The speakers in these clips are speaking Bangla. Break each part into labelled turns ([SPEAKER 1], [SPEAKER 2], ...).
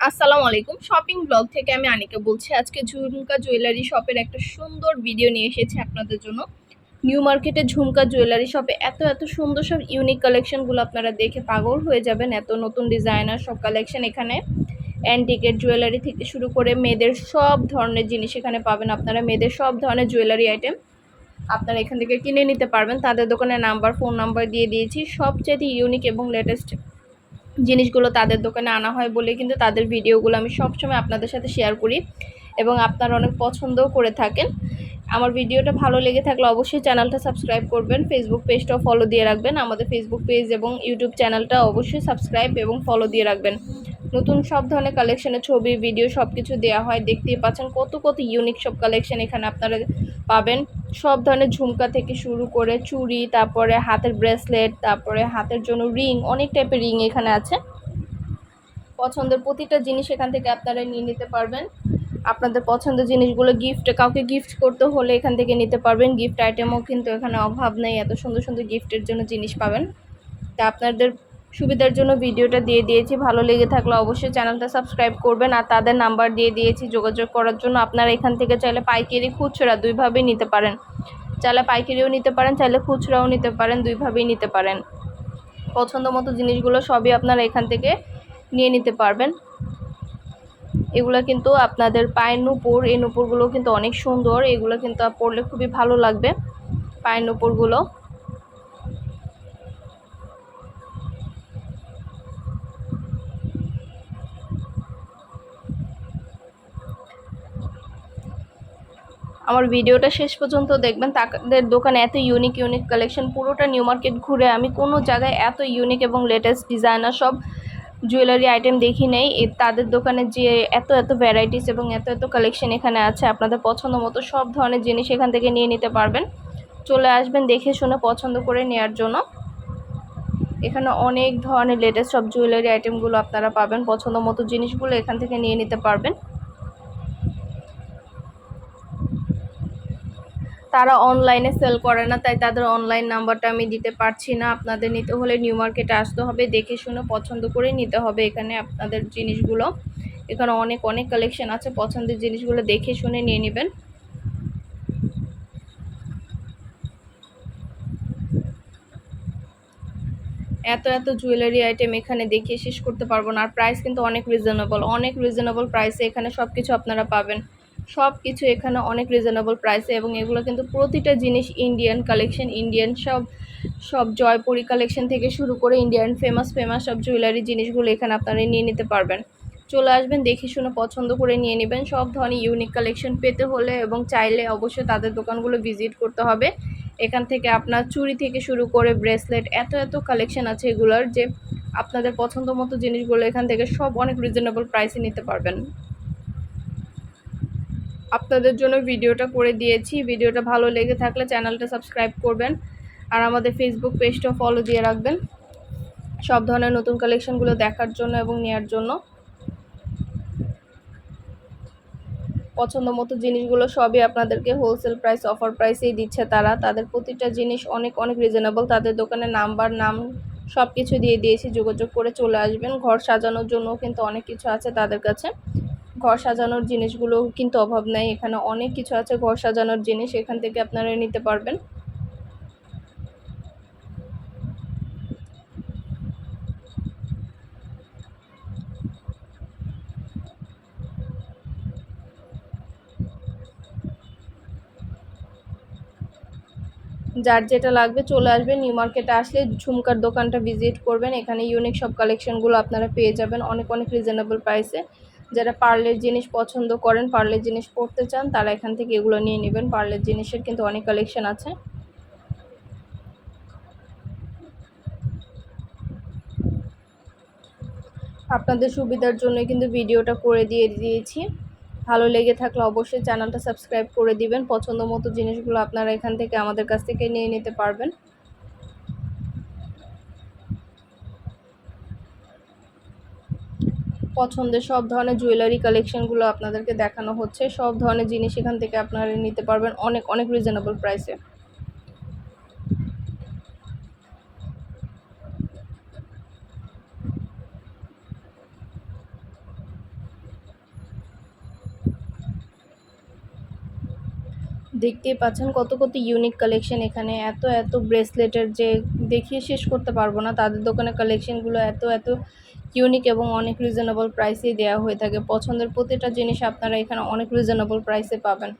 [SPEAKER 1] আসসালামু আলাইকুম। শপিং ব্লগ থেকে আমি আনিকা বলছি। আজকে ঝুমকা জুয়েলারি শপের একটা সুন্দর ভিডিও নিয়ে এসেছি আপনাদের জন্য। নিউ মার্কেটে ঝুমকা জুয়েলারি শপে এত এত সুন্দর সব ইউনিক কালেকশনগুলো আপনারা দেখে পাগল হয়ে যাবেন। এত নতুন ডিজাইনার সব কালেকশন এখানে। অ্যান্টিকের জুয়েলারি থেকে শুরু করে মেয়েদের সব ধরনের জিনিস এখানে পাবেন আপনারা। মেয়েদের সব ধরনের জুয়েলারি আইটেম আপনারা এখান থেকে কিনে নিতে পারবেন। তাদের দোকানে নাম্বার ফোন নাম্বার দিয়ে দিয়েছি। সবচেয়ে ইউনিক এবং লেটেস্ট জিনিসগুলো তাদের দোকানে আনা হয় বলে কিন্তু তাদের ভিডিওগুলো আমি সবসময় আপনাদের সাথে শেয়ার করি এবং আপনারা অনেক পছন্দও করে থাকেন। আমার ভিডিওটা ভালো লেগে থাকলে অবশ্যই চ্যানেলটা সাবস্ক্রাইব করবেন ফেসবুক পেজটাও ফলো দিয়ে রাখবেন, আমাদের ফেসবুক পেজ এবং ইউটিউব চ্যানেলটা অবশ্যই সাবস্ক্রাইব এবং ফলো দিয়ে রাখবেন। নতুন সব ধরনের কালেকশনের ছবি ভিডিও সব কিছু দেওয়া হয়, দেখতেই পাচ্ছেন কত কত ইউনিক সব কালেকশন এখানে আপনারা পাবেন। সব ধরনের ঝুমকা থেকে শুরু করে চুড়ি, তারপরে হাতের ব্রেসলেট, তারপরে হাতের জন্য রিং, অনেক টাইপের রিং এখানে আছে। পছন্দের প্রতিটা জিনিস এখান থেকে আপনারা নিয়ে নিতে পারবেন। আপনাদের পছন্দের জিনিসগুলো গিফট কাউকে গিফট করতে হলে এখান থেকে নিতে পারবেন। গিফট আইটেমও কিন্তু এখানে অভাব নেই। এত সুন্দর সুন্দর গিফটের জন্য জিনিস পাবেন। তা আপনাদের সুবিধার জন্য ভিডিওটা দিয়ে দিয়েছি। ভালো লেগে থাকলে অবশ্যই চ্যানেলটা সাবস্ক্রাইব করবেন আর তাদের নাম্বার দিয়ে দিয়েছি যোগাযোগ করার জন্য। আপনারা এখান থেকে চাইলে পাইকারি খুচরা দুইভাবেই নিতে পারেন। চাইলে পাইকারিও নিতে পারেন, চাইলে খুচরাও নিতে পারেন, দুইভাবেই নিতে পারেন। পছন্দ মতো জিনিসগুলো সবই আপনারা এখান থেকে নিয়ে নিতে পারবেন। এগুলো কিন্তু আপনাদের পায়ের নুপুর, এই নুপুরগুলো কিন্তু অনেক সুন্দর। এগুলো কিন্তু পরলে খুবই ভালো লাগবে পায়ের নুপুরগুলো। আমার ভিডিওটা শেষ পর্যন্ত দেখবেন। তাদের দোকানে এত ইউনিক ইউনিক কালেকশন পুরোটা নিউ মার্কেট ঘুরে আমি কোনো জায়গায় এত ইউনিক এবং লেটেস্ট ডিজাইনার সব জুয়েলারি আইটেম দেখি নেই। তাদের দোকানে যে এত এত ভ্যারাইটিস এবং এত এত কালেকশন এখানে আছে, আপনাদের পছন্দ মতো সব ধরনের জিনিস এখান থেকে নিয়ে নিতে পারবেন। চলে আসবেন দেখে শুনে পছন্দ করে নেওয়ার জন্য। এখানে অনেক ধরনের লেটেস্ট সব জুয়েলারি আইটেমগুলো আপনারা পাবেন, পছন্দ মতো জিনিসগুলো এখান থেকে নিয়ে নিতে পারবেন। তারা অনলাইনে সেল করে না, তাই তাদের অনলাইন নাম্বারটা আমি দিতে পারছি না। আপনাদের নিতে হলে নিউ মার্কেটে আসতে হবে, দেখে শুনে পছন্দ করে নিতে হবে এখানে আপনাদের জিনিসগুলো। এখানে অনেক অনেক কালেকশন আছে, পছন্দের জিনিসগুলো দেখে শুনে নিয়ে নেবেন। এত এত জুয়েলারি আইটেম এখানে দেখিয়ে শেষ করতে পারব না, আর প্রাইস কিন্তু অনেক রিজনেবল অনেক রিজনেবল প্রাইসে এখানে সব কিছু আপনারা পাবেন। সব কিছু এখানে অনেক রিজনেবল প্রাইসে এবং এগুলো কিন্তু প্রতিটা জিনিস ইন্ডিয়ান কালেকশন ইন্ডিয়ান সব সব জয়পুরি কালেকশন থেকে শুরু করে ইন্ডিয়ান ফেমাস ফেমাস সব জুয়েলারি জিনিসগুলো এখানে আপনারা নিয়ে নিতে পারবেন। চলে আসবেন, দেখে শুনে পছন্দ করে নিয়ে নেবেন। সব ধরনের ইউনিক কালেকশন পেতে হলে এবং চাইলে অবশ্যই তাদের দোকানগুলো ভিজিট করতে হবে। এখান থেকে আপনার চুড়ি থেকে শুরু করে ব্রেসলেট এত এত কালেকশন আছে এগুলোর যে আপনাদের পছন্দ মতো জিনিসগুলো এখান থেকে সব অনেক রিজনেবল প্রাইসে নিতে পারবেন। আপনাদের জন্য ভিডিওটা করে দিয়েছি। ভিডিওটা ভালো লেগে থাকলে চ্যানেলটা সাবস্ক্রাইব করবেন আর আমাদের ফেসবুক পেজটা ফলো দিয়ে রাখবেন। সব ধরনের নতুন কালেকশনগুলো দেখার জন্য এবং নেওয়ার জন্য। পছন্দ মতো জিনিসগুলো সবই আপনাদেরকে হোলসেল প্রাইস অফার প্রাইসেই দিচ্ছে তারা। তাদের প্রতিটা জিনিস অনেক অনেক রিজনেবল তাদের দোকানে নাম্বার নাম সব কিছু দিয়ে দিয়েছি। যোগাযোগ করে চলে আসবেন। ঘর সাজানোর জন্য কিন্তু অনেক কিছু আছে তাদের কাছে। ঘর সাজানোর জিনিসগুলো কিন্তু অভাব নাই। এখানে অনেক কিছু আছে ঘর সাজানোর জিনিস, এখান থেকে আপনারা নিতে পারবেন। যার যেটা লাগবে চলে আসবেন। নিউ মার্কেটে আসলে ঝুমকার দোকানটা ভিজিট করবেন। এখানে ইউনিক সব কালেকশনগুলো আপনারা পেয়ে যাবেন। অনেক অনেক রিজনেবল প্রাইসে যারা পার্লের জিনিস পছন্দ করেন, পার্লের জিনিস পড়তে চান, তারা এখান থেকে এগুলো নিয়ে নেবেন। পার্লের জিনিসের কিন্তু অনেক কালেকশন আছে। আপনাদের সুবিধার জন্য কিন্তু ভিডিওটা করে দিয়ে দিয়েছি। ভালো লেগে থাকলে অবশ্যই চ্যানেলটা সাবস্ক্রাইব করে দিবেন। পছন্দ মতো জিনিসগুলো আপনারা এখান থেকে আমাদের কাছ থেকে নিয়ে নিতে পারবেন। পছন্দের সব ধরনের জুয়েলারি কালেকশানগুলো আপনাদেরকে দেখানো হচ্ছে। সব ধরনের জিনিস এখান থেকে আপনারা নিতে পারবেন অনেক অনেক রিজনেবল প্রাইসে দেখতেই পাচ্ছেন কত কত ইউনিক কালেকশন এখানে। এত এত ব্রেসলেটের যে, দেখিয়ে শেষ করতে পারব না। তাদের দোকানে কালেকশানগুলো এত এত ইউনিক এবং অনেক রিজনেবল প্রাইসেই দেওয়া হয়ে থাকে। পছন্দের প্রতিটা জিনিস আপনারা এখানে অনেক রিজনেবল প্রাইসে পাবেন।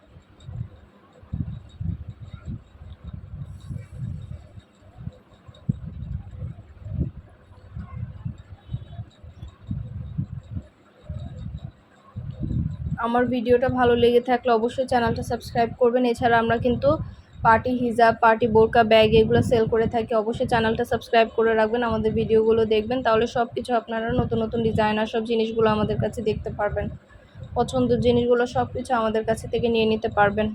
[SPEAKER 1] আমার ভিডিওটা ভালো লেগে থাকলে অবশ্যই চ্যানেলটা সাবস্ক্রাইব করবেন। এছাড়া আমরা কিন্তু পার্টি হিজাব, পার্টি বোরকা, ব্যাগ এগুলো সেল করে থাকি। অবশ্যই চ্যানেলটা সাবস্ক্রাইব করে রাখবেন, আমাদের ভিডিওগুলো দেখবেন। তাহলে সব কিছু আপনারা নতুন নতুন ডিজাইনার সব জিনিসগুলো আমাদের কাছে দেখতে পারবেন। পছন্দের জিনিসগুলো সব কিছু আমাদের কাছে থেকে নিয়ে নিতে পারবেন।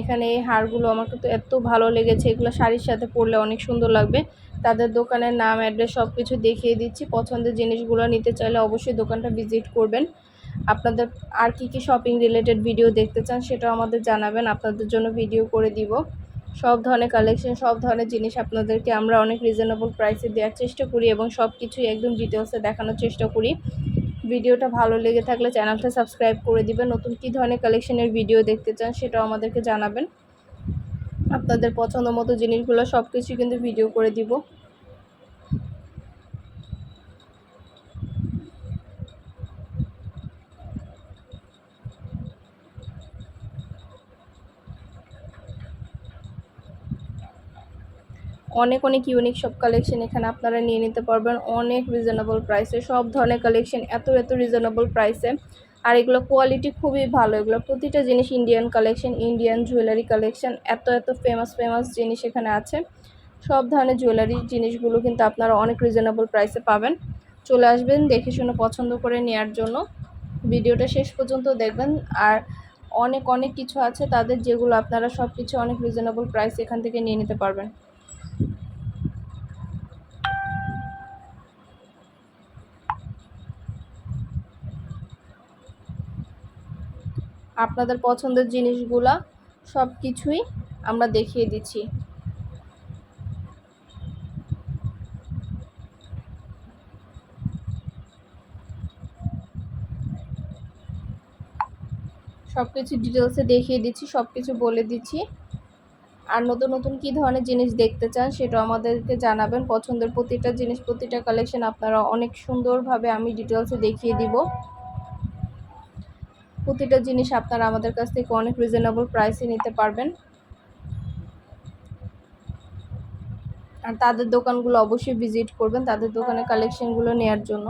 [SPEAKER 1] এখানে এই হারগুলো আমার কিন্তু এত ভালো লেগেছে। এগুলো শাড়ির সাথে পরলে অনেক সুন্দর লাগবে। তাদের দোকানের নাম অ্যাড্রেস সব কিছু দেখিয়ে দিচ্ছি। পছন্দের জিনিসগুলো নিতে চাইলে অবশ্যই দোকানটা ভিজিট করবেন। আপনাদের আর কি কি শপিং রিলেটেড ভিডিও দেখতে চান সেটাও আমাদের জানাবেন। আপনাদের জন্য ভিডিও করে দিব। সব ধরনের কালেকশন সব ধরনের জিনিস আপনাদেরকে আমরা অনেক রিজনেবল প্রাইসে দেওয়ার চেষ্টা করি এবং সব কিছুই একদম ডিটেলসে দেখানোর চেষ্টা করি। ভিডিওটা ভালো লেগে থাকলে চ্যানেলটা সাবস্ক্রাইব করে দিবেন। নতুন কী ধরনের কালেকশনের ভিডিও দেখতে চান সেটাও আমাদেরকে জানাবেন। আপনাদের পছন্দ মতো জিনিসগুলো সব কিছু কিন্তু ভিডিও করে দিব। অনেক অনেক ইউনিক সব কালেকশন এখানে আপনারা নিয়ে নিতে পারবেন। অনেক রিজনেবল প্রাইসে সব ধরনের কালেকশন এত এত রিজনেবল প্রাইসে আর এগুলো কোয়ালিটি খুবই ভালো। এগুলো প্রতিটা জিনিস Indian collection Indian jewellery collection এত এত ফেমাস ফেমাস জিনিস এখানে আছে। সব ধরনের জুয়েলারি জিনিসগুলো কিন্তু আপনারা অনেক রিজনেবল প্রাইসে পাবেন। চলে আসবেন, দেখে শুনে পছন্দ করে নেওয়ার জন্য। ভিডিওটা শেষ পর্যন্ত দেখবেন। আর অনেক অনেক কিছু আছে তাদের যেগুলো আপনারা সব কিছু অনেক রিজনেবল প্রাইস এখান থেকে নিয়ে নিতে পারবেন। আপনাদের পছন্দের জিনিসগুলা সব কিছুই আমরা দেখিয়ে দিচ্ছি। সব কিছু ডিটেলসে দেখিয়ে দিচ্ছি সব কিছু বলে দিচ্ছি। আর নতুন নতুন কি ধরনের জিনিস দেখতে চান সেটা আমাদেরকে জানাবেন। পছন্দের প্রতিটা জিনিস, প্রতিটা কালেকশন আপনারা অনেক সুন্দরভাবে আমি ডিটেলসে দেখিয়ে দিব। প্রতিটা জিনিস আপনারা আমাদের কাছ থেকে অনেক রিজনেবল প্রাইসে নিতে পারবেন। আর তাদের দোকানগুলো অবশ্যই ভিজিট করবেন, তাদের দোকানে কালেকশনগুলো নেওয়ার জন্য।